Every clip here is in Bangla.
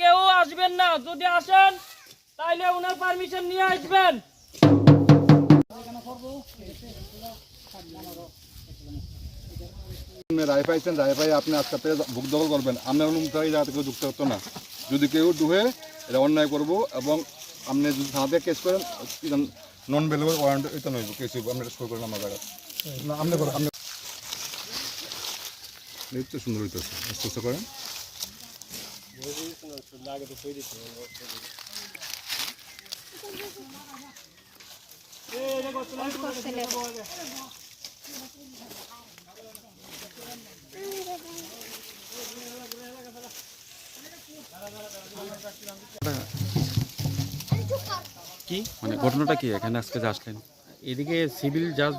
কেউ আসবেন না। যদি আসেন উনার পারমিশন নিয়ে আসবেন। রায় পাইছেন, রায় পাই আপনি আজকে ভোগ দখল করবেন। আপনার অনুমতি এই যুক্ত হতো না। যদি কেউ ডুবে এটা অন্যায় করব এবং আপনি যদি থানাতে কেস করেন নন ভ্যালুয়েবল ওয়ারেন্ট এটা নইব কেস হইব। আপনি সই করেন আমার জায়গা না আপনি করেন আপনি এই তো সুন্দর হইতেছে আস্তে আস্তে করেন। কি? মানে ঘটনাটা কি? এখানে আজকে যে আসলেন? এদিকে সিভিল জাজ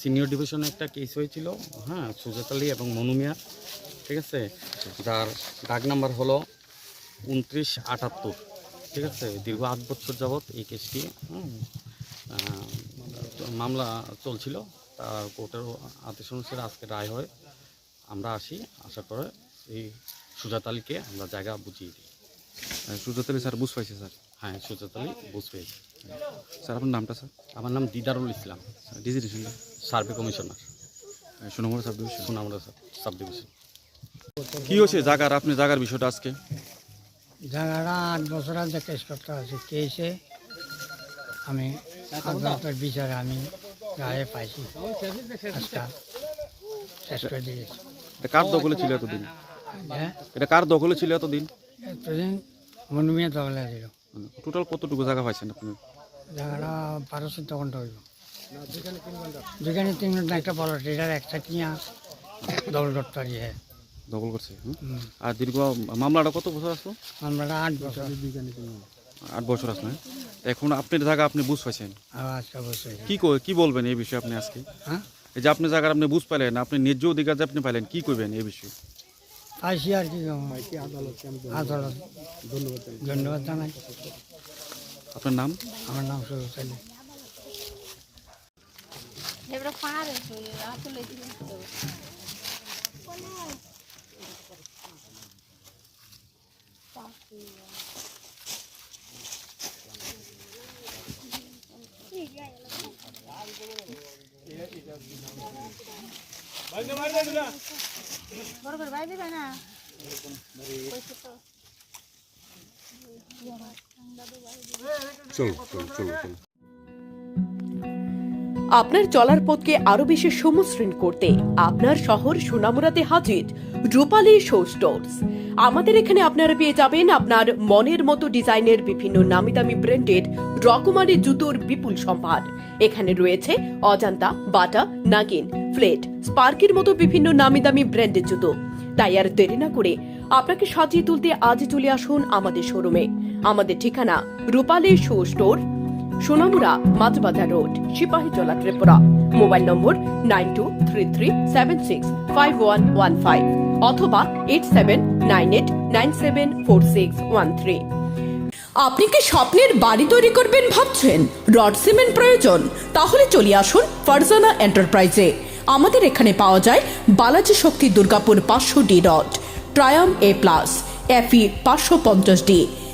সিনিয়র ডিভিশনে একটা কেস হয়েছিল হ্যাঁ সুজাত এবং মনুমিয়া ঠিক আছে? যার ডাক নাম্বার হলো উনত্রিশ আটাত্তর, ঠিক আছে? দীর্ঘ আট বছর যাবৎ এই কেসটি মামলা চলছিল, তার কোর্টের আদেশ অনুসারে আজকে রায় হয়। আমরা আসি আশা করে এই সুজাত আলীকে আমরা জায়গা বুঝিয়ে দিই। সুজাত স্যার বুঝ পাইছে স্যার। হ্যাঁ সুজাত আলী বুঝ পেয়েছি। স্যার আপনার নামটা স্যার? আমার নাম Didarul Islam. ডিজিটেশনটা survey commissioner. Sonamura sub division. সুনামরা sub division. কি হয়েছে জাগার? আপনি জাগার বিষয়টা আজকে? জায়গাটা আট বছর আগে কেস করতে আছে কেসে আমি আদালতের বিচারে আমি রায়ে পাইছি। শেষ করে দিয়েছি। এটা কার দখলে ছিল এতদিন? হ্যাঁ? এটা কার দখলে ছিল এতদিন? এতদিন মনুমিয়া দখলে টোটাল কতটুকু জায়গা পাইছেন আপনি? জায়গাটা বারো চোদ্দ ঘণ্টা হইল। যেখানে তিন ঘণ্টা একটা বলো এটার একটা কিনা দখল করতে পারি হ্যাঁ। দখল করছে আর দীর্ঘ মামলাটা কত বছর আসলো? আমরা আট বছর। আট বছর আসলো হ্যাঁ? এখন আপনার জায়গা আপনি বুঝ পাইছেন? বছর কি কি বলবেন এই বিষয়ে আপনি আজকে? হ্যাঁ? এই যে আপনি জায়গার আপনি বুঝ পাইলেন আপনি ন্যায্য অধিকার যে আপনি পাইলেন কি করবেন এই বিষয়ে? পাইছি আর কি আদালত। ধন্যবাদ জানাই। আপনার নাম? আমার নাম এবারে পারে আসলে চলো চলো চলো চলো। আপনার চলার পথকে আরও বেশি সমসৃণ করতে আপনার শহর সোনামুরাতে হাজির রূপালী শো স্টোরস। আমাদের এখানে আপনারা পেয়ে যাবেন আপনার মনের মতো ডিজাইনের বিভিন্ন নামি দামি ব্র্যান্ডের রকমারি জুতোর বিপুল সম্ভার। এখানে রয়েছে অজান্তা, বাটা, নাগিন, ফ্লেট, স্পার্কের মতো বিভিন্ন নামি দামি ব্র্যান্ডের জুতো। তাই আর দেরি না করে আপনাকে সাজিয়ে তুলতে আজই চলে আসুন আমাদের শোরুমে। আমাদের ঠিকানা Rupali shoe store Sonamura Majhbazar road Sepahijala Tripura. Mobile number nine two three three seven six five one one five অথবা eight seven nine eight nine seven four six one three. আপনি কি স্বপ্নের বাড়ি তৈরি করবেন ভাবছেন? রড সিমেন্ট প্রয়োজন? তাহলে চলে আসুন ফারজানা এন্টারপ্রাইজে। আমাদের এখানে পাওয়া যায় বালাজি শক্তি দুর্গাপুর পাঁচশো ডি রড, ট্রায়াম এ প্লাস, এফি পাঁচশো পঞ্চাশ D.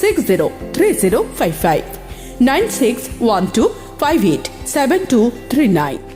six zero three zero five five nine six one two five eight seven two three nine.